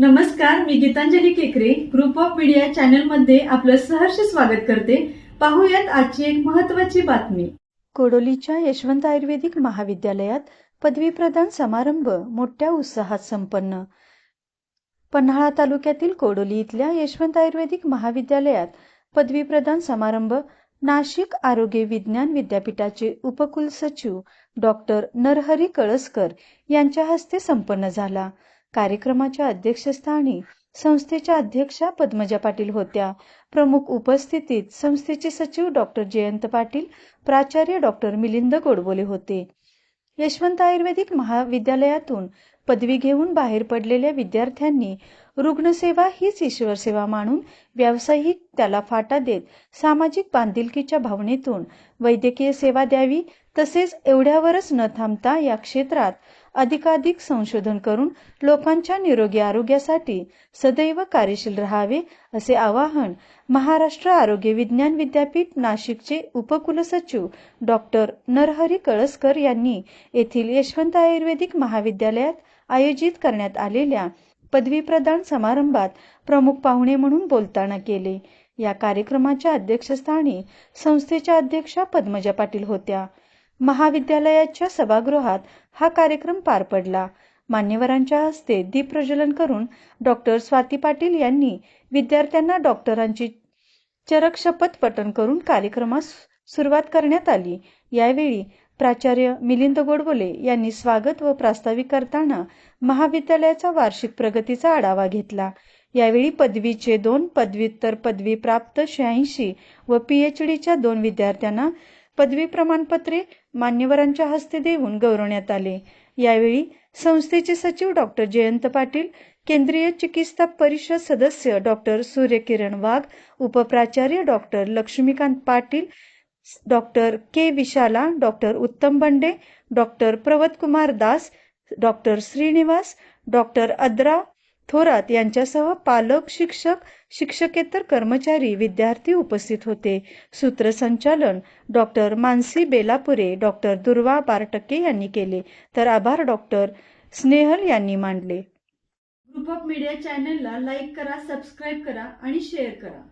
नमस्कार मी गीतांजली केकरे. Group of media चॅनलमध्ये आपलं सहर्ष स्वागत करते. पाहूयात आजची एक महत्वाची बातमी. कोडोलीच्या यशवंत आयुर्वेदिक महाविद्यालयात पदवीप्रदान समारंभ मोठ्या उत्साहात संपन्न. पन्हाळा तालुक्यातील कोडोली इथल्या यशवंत आयुर्वेदिक महाविद्यालयात पदवीप्रदान समारंभ नाशिक आरोग्य विज्ञान विद्यापीठाचे उपकुलसचिव डॉक्टर नरहरी कळसकर यांच्या हस्ते संपन्न झाला. कार्यक्रमाच्या अध्यक्षस्थानी संस्थेच्या अध्यक्षा पद्मजा पाटील होत्या. प्रमुख उपस्थितीत संस्थेचे सचिव डॉक्टर जयंत पाटील प्राचार्य डॉक्टर मिलिंद गोडबोले होते. यशवंत आयुर्वेदिक महाविद्यालयातून पदवी घेऊन बाहेर पडलेल्या विद्यार्थ्यांनी रुग्णसेवा हीच ईश्वरसेवा मानून व्यावसायिक त्याला फाटा देत सामाजिक बांधिलकीच्या भावनेतून वैद्यकीय सेवा द्यावी तसेच एवढ्यावरच न थांबता या क्षेत्रात अधिकाधिक संशोधन करून लोकांच्या निरोगी आरोग्यासाठी सदैव कार्यशील राहावे असे आवाहन महाराष्ट्र आरोग्य विज्ञान विद्यापीठ नाशिकचे उपकुलसचिव डॉक्टर नरहरी कळसकर यांनी येथील यशवंत आयुर्वेदिक महाविद्यालयात आयोजित करण्यात आलेल्या पदवी प्रदान समारंभात प्रमुख पाहुणे म्हणून बोलताना केले. या कार्यक्रमाच्या अध्यक्षस्थानी संस्थेच्या अध्यक्षा पद्मजा पाटील होत्या. महाविद्यालयाच्या सभागृहात हा कार्यक्रम पार पडला. मान्यवरांच्या हस्ते दीप प्रज्वलन करून डॉक्टर स्वाती पाटील यांनी विद्यार्थ्यांना डॉक्टरांची चरक शपथ पठण करून कार्यक्रमास सुरुवात करण्यात आली. यावेळी प्राचार्य मिलिंद गोडबोले यांनी स्वागत व प्रास्ताविक करताना महाविद्यालयाचा वार्षिक प्रगतीचा आढावा घेतला. यावेळी पदवीचे दोन पदव्युत्तर पदवी प्राप्त शहाऐंशी व पीएचडीच्या दोन विद्यार्थ्यांना पदवी प्रमाणपत्रे मान्यवरांच्या हस्ते देऊन गौरवण्यात आले. यावेळी संस्थेचे सचिव डॉक्टर जयंत पाटील केंद्रीय चिकित्सा परिषद सदस्य doctor Suryakiran Wagh उपप्राचार्य doctor Laxmikant Patil doctor K Vishala doctor Uttam Bande doctor Pravatkumar Das doctor Shrinivas doctor Adra Thorat यांच्यासह पालक शिक्षक शिक्षकेतर कर्मचारी विद्यार्थी उपस्थित होते. सूत्रसंचालन डॉक्टर मानसी बेलापुरे डॉक्टर दुर्वा बारटके यांनी केले. तर आभार डॉक्टर स्नेहल यांनी मांडले. ग्रुप ऑफ मीडिया चॅनलला लाईक करा सबस्क्राईब करा आणि शेअर करा.